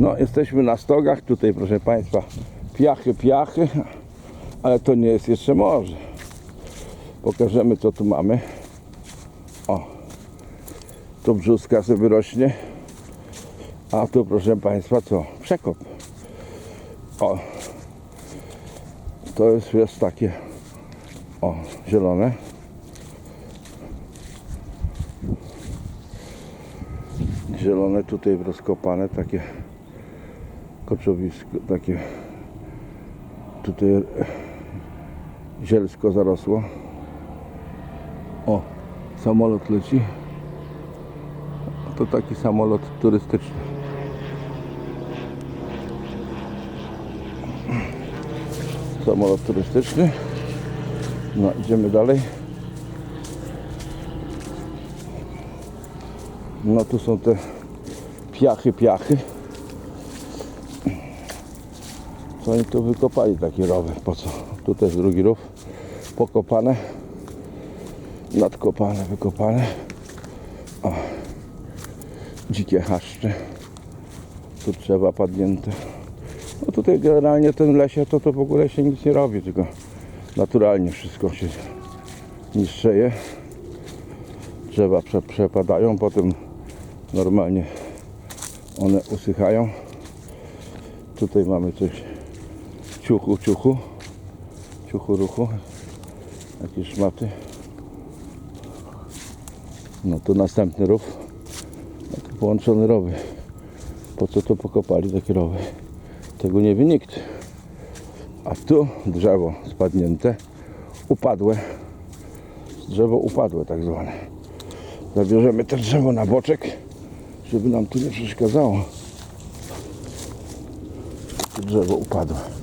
No, jesteśmy na stogach. Tutaj, proszę Państwa, piachy, piachy, ale to nie jest jeszcze morze. Pokażemy, co tu mamy. O, tu brzuska sobie wyrośnie. A tu, proszę Państwa, co? Przekop. O, to jest, jest takie, o, zielone. Zielone tutaj rozkopane, takie koczowisko, takie tutaj zielsko zarosło. O, samolot leci. To taki samolot turystyczny. Samolot turystyczny. No, idziemy dalej. No tu są te piachy, piachy. Oni tu wykopali takie rowy? Po co? Tu też drugi rów. Pokopane. Nadkopane, wykopane. O. Dzikie chaszcze. Tu trzeba padnięte. No tutaj generalnie tym lesie to, to w ogóle się nic nie robi, tylko naturalnie wszystko się niszczeje. Drzewa prze, przepadają, potem normalnie one usychają. Tutaj mamy coś ciuchu, ciuchu, ciuchu ruchu, jakieś szmaty. No to następny rów, no połączone rowy. Po co to pokopali takie rowy? Tego nie wie nikt. A tu drzewo spadnięte, upadłe. Drzewo upadłe tak zwane. Zabierzemy to drzewo na boczek, żeby nam tu nie przeszkadzało. Drzewo upadłe.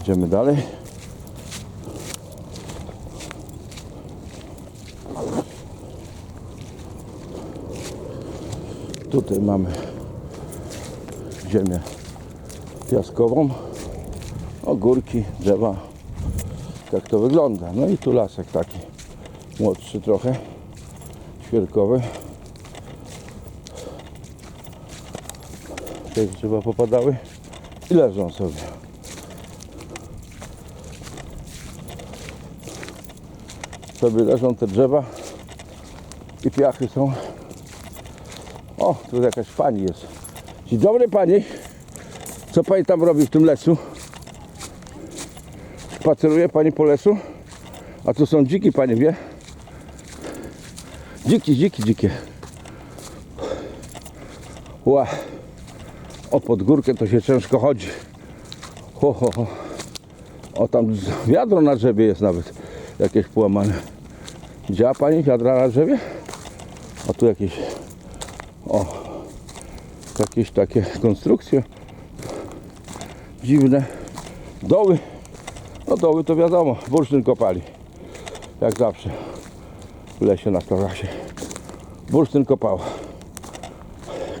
Idziemy dalej. Tutaj mamy ziemię piaskową, ogórki, drzewa. Tak to wygląda. No i tu lasek taki młodszy trochę, świerkowy. Te drzewa popadały i leżą sobie. Sobie leżą te drzewa i piachy są. O, tu jakaś pani jest. Dzień dobry pani. Co pani tam robi w tym lesu? Spaceruje pani po lesu? A tu są dziki, pani wie? Dziki, dziki, dzikie. Ła. O pod górkę to się ciężko chodzi. Ho, ho, ho. O tam wiadro na drzewie jest nawet. Jakieś połamane. Widziała pani wiadra na drzewie? A tu jakieś o, jakieś takie konstrukcje dziwne. Doły, no doły to wiadomo, bursztyn kopali. Jak zawsze w lesie na Starasie. Bursztyn kopał.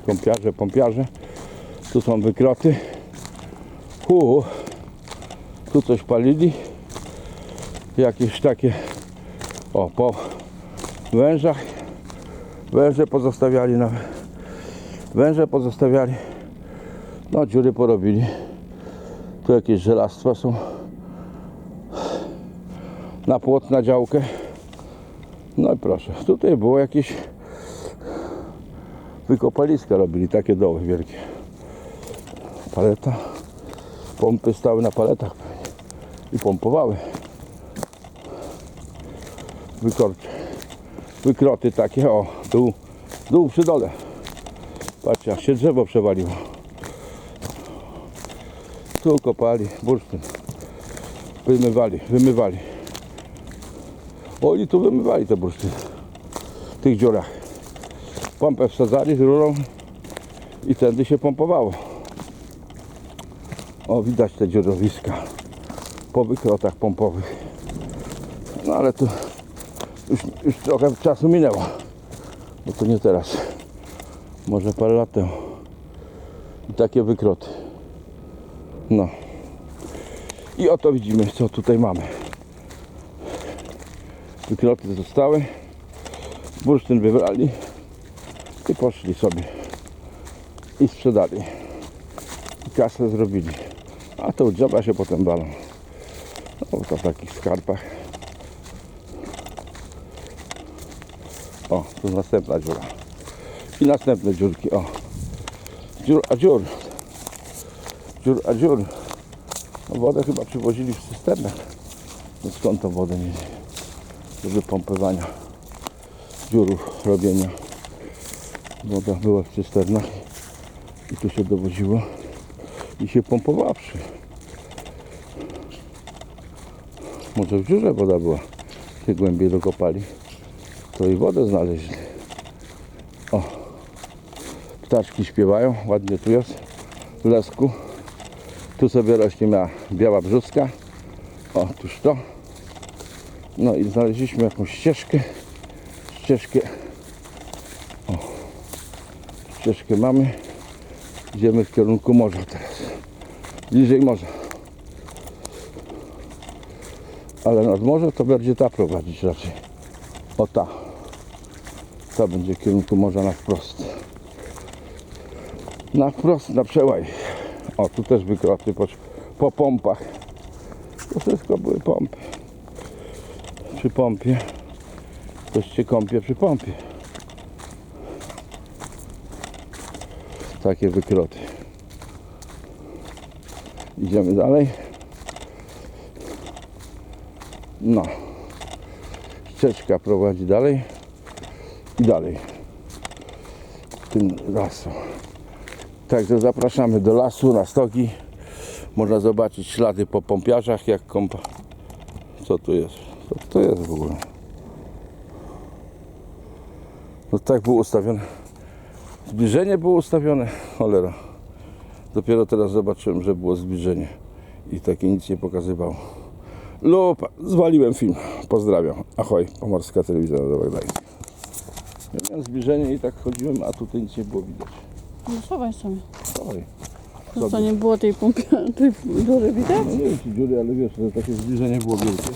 Kąpiarze, pompiarze. Tu są wykroty. Hu, tu coś palili. Jakieś takie, o, po wężach Węże pozostawiali nawet. Węże pozostawiali. No dziury porobili. Tu jakieś żelastwa są. Na płot, na działkę. No i proszę. Tutaj było jakieś wykopaliska robili. Takie doły wielkie. Paleta. Pompy stały na paletach. I pompowały. Wykorcze wykroty takie, o, dół, dół przy dole. Patrzcie, aż się drzewo przewaliło. Tu kopali bursztyn. Wymywali, wymywali. Oni tu wymywali te bursztyny. W tych dziurach. Pompę wsadzali z rurą i tędy się pompowało. O, widać te dziurowiska po wykrotach pompowych. No ale tu już, już trochę czasu minęło. Bo to nie teraz. Może parę lat temu. I takie wykroty. No. I oto widzimy, co tutaj mamy. Wykroty zostały. Bursztyn wybrali i poszli sobie i sprzedali. I kasę zrobili. A to drzewa się potem balą. No to w takich skarpach. O, tu następna dziura. I następne dziurki, o. Dziur a dziur. Dziur a dziur. No wodę chyba przywozili w cysternach. No skąd tą wodę mieli? Do wypompywania dziurów, robienia. Woda była w cysternach i tu się dowoziło i się pompowała przy. Może w dziurze woda była. Się głębiej dokopali. To i wodę znaleźli. O. Ptaczki śpiewają. Ładnie tu jest. W lesku. Tu sobie rośnie miała biała brzuska. O, tuż to. No i znaleźliśmy jakąś ścieżkę. Ścieżkę. O. Ścieżkę mamy. Idziemy w kierunku morza teraz. Bliżej morza. Ale nad morze to będzie ta prowadzić raczej. O ta. Będzie w kierunku morza na wprost. Na wprost, na przełaj. O, tu też wykroty po, po pompach. To wszystko były pompy. Przy pompie. Ktoś się kąpie przy pompie. Takie wykroty. Idziemy dalej. No. Ścieżka prowadzi dalej i dalej. Tym lasu. Także zapraszamy do lasu na stogi. Można zobaczyć ślady po pompiarzach, jak kąpa. Co tu jest? Co to jest w ogóle? No tak było ustawione. Zbliżenie było ustawione. Cholera. Dopiero teraz zobaczyłem, że było zbliżenie. I takie nic nie pokazywało. Lupa, zwaliłem film. Pozdrawiam. Ahoj, Pomorska Telewizja Narodowa Gdańsk. Ja miałem zbliżenie i tak chodziłem, a tutaj nic nie było widać. No schowaj sobie. Oj. To co, nie było tej pompy, tej dziury widać? No nie wiem czy dziury, ale wiesz, że takie zbliżenie było wielkie.